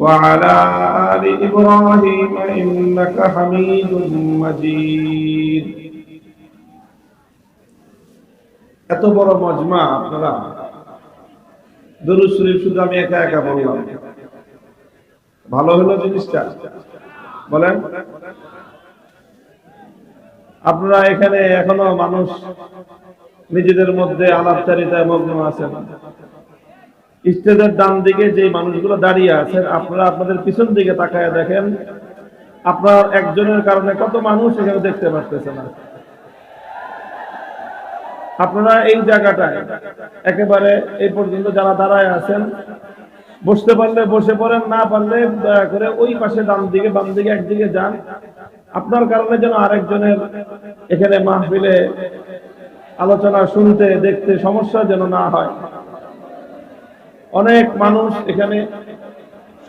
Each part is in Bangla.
وعلى آل إبراهيم إنك حميد مجيد এত বড় মজমা আপনারা দরুদ শরীফ শুধু আমি একা একা বললাম ভালো হলো জিনিসটা বলেন আপনারা এখানে এখনো মানুষ নিজেদের মধ্যে আলাপচারিতায় মগ্ন আছেন স্টেজের ডান দিকে যে মানুষগুলো দাঁড়িয়ে আছেন আপনারা আপনাদের পিছন দিকে তাকায় দেখেন, আপনার একজনের কারণে কত মানুষ এখানে দেখতে পারতেছে না। আপনারা এই জায়গাটায় একেবারে এই পর্যন্ত যারা দাঁড়ায় আছেন, বসতে পারলে বসে পড়েন, না পারলে দয়া করে ওই পাশে ডান দিকে, বাম দিকে একদিকে যান। আপনার কারণে যেন আরেকজনের এখানে মাহফিলে আলোচনা শুনতে, দেখতে সমস্যা যেন না হয়। অনেক মানুষ এখানে।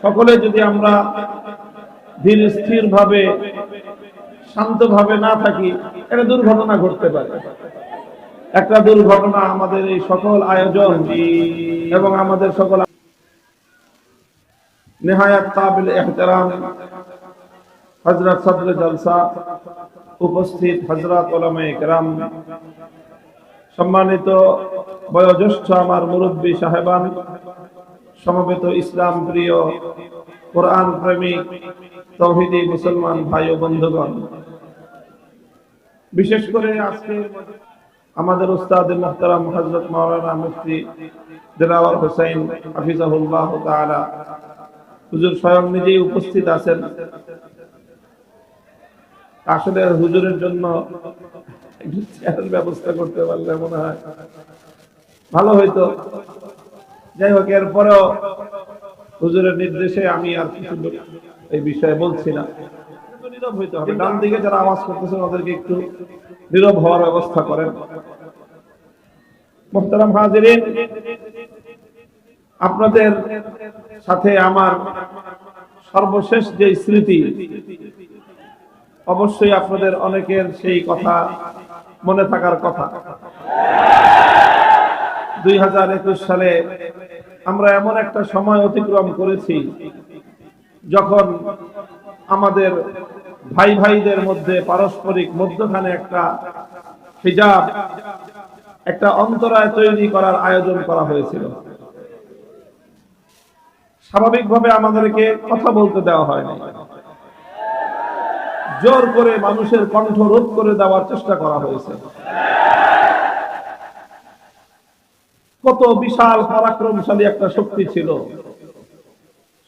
সকলে যদি আমরা ধীর শান্ত ভাবে না থাকি, একটা দুর্ঘটনা ঘটতে পারে। একটা দুর্ঘটনা আমাদের এই সকল আয়োজন এবং আমাদের সকল সম্মানিত বয়োজ্যেষ্ঠ আমার মুরব্বী সাহেবান সমবেত ইসলাম প্রিয় কোরআন প্রেমিক, তৌহিদি মুসলমান ভাই ও বন্ধুগণ। বিশেষ করে আজকে আমাদের উস্তাদ মোহতারাম হজরত মাওলানা মুফতি দিলাওয়ার হোসেন হাফিজাহুল্লাহ তাআলা হুজুর স্বয়ং নিজেই উপস্থিত আছেন। আসলে হুজুরের জন্য একটু চেয়ারের ব্যবস্থা করতে পারলে মনে হয় ভালো হইতো। যাই হোক এরপরেও হুজুরের নির্দেশে আমি আর কিছু এই বিষয়ে বলছি না। নীরব হইতে হবে। ডান দিকে যারা আওয়াজ ওদেরকে একটু নীরব হওয়ার ব্যবস্থা করেন। মোহতারাম হাজিরিন, আপনাদের সাথে আমার সর্বশেষ যে স্মৃতি, অবশ্যই আপনাদের অনেকের সেই কথা মনে থাকার কথা। দুই হাজার একুশ সালে আমরা এমন একটা সময় অতিক্রম করেছি যখন আমাদের ভাই ভাইদের মধ্যে পারস্পরিক মধ্যখানে একটা হিজাব, একটা অন্তরায় তৈরি করার আয়োজন করা হয়েছিল। স্বাভাবিকভাবে আমাদেরকে কথা বলতে দেওয়া হয়নি। জোর করে মানুষের কণ্ঠ রোধ করে দেওয়ার চেষ্টা করা হয়েছে। কত বিশাল পরাক্রমশালী একটা শক্তি ছিল।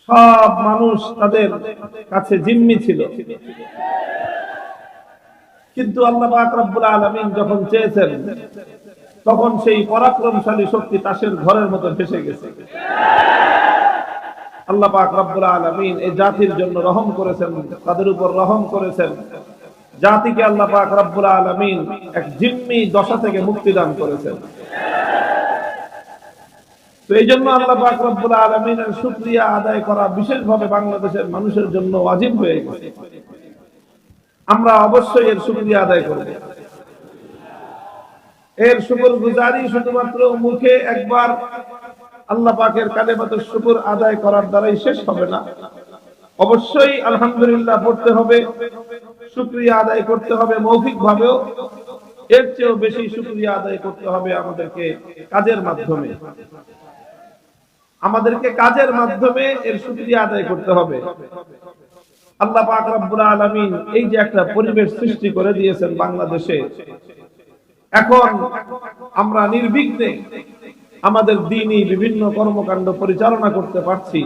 সব মানুষ তাদের কাছে জিম্মি ছিল। কিন্তু আল্লাহ আকরাবুল আলমিন যখন চেয়েছেন, তখন সেই পরাক্রমশালী শক্তি তাসের ঘরের মতো ভেসে গেছে। আল্লাহ পাক আলামিন এই জাতির জন্য রহম করেছেন, তাদের উপর রহম করেছেন। জাতিকে আল্লাহ পাক আলামিন এক জিম্মি দশা থেকে মুক্তি দান করেছেন। এই জন্য আল্লাহ আলামিনের শুকরিয়া আদায় করা বিশেষভাবে বাংলাদেশের মানুষের জন্য হয়ে গেছে। আমরা অবশ্যই এর শুকরিয়া আদায় করব। এর শুকর গুজারি শুধুমাত্র মুখে একবার আল্লাহ পাকের কালেমাতের শুকুর আদায় করার দ্বারাই শেষ হবে না। অবশ্যই আলহামদুলিল্লাহ পড়তে হবে, শুক্রিয়া আদায় করতে হবে মৌখিক ভাবেও এর চেয়েও বেশি শুক্রিয়া আদায় করতে হবে আমাদেরকে কাজের মাধ্যমে। আমাদেরকে কাজের মাধ্যমে এর সুক্রিয়া আদায় করতে হবে। আল্লাহ পাক রব্বুল আলামিন এই যে একটা পরিবেশ সৃষ্টি করে দিয়েছেন বাংলাদেশে। এখন আমরা নির্বিঘ্নে আমাদের দিনই বিভিন্ন কর্মকাণ্ড পরিচালনা করতে পারছি।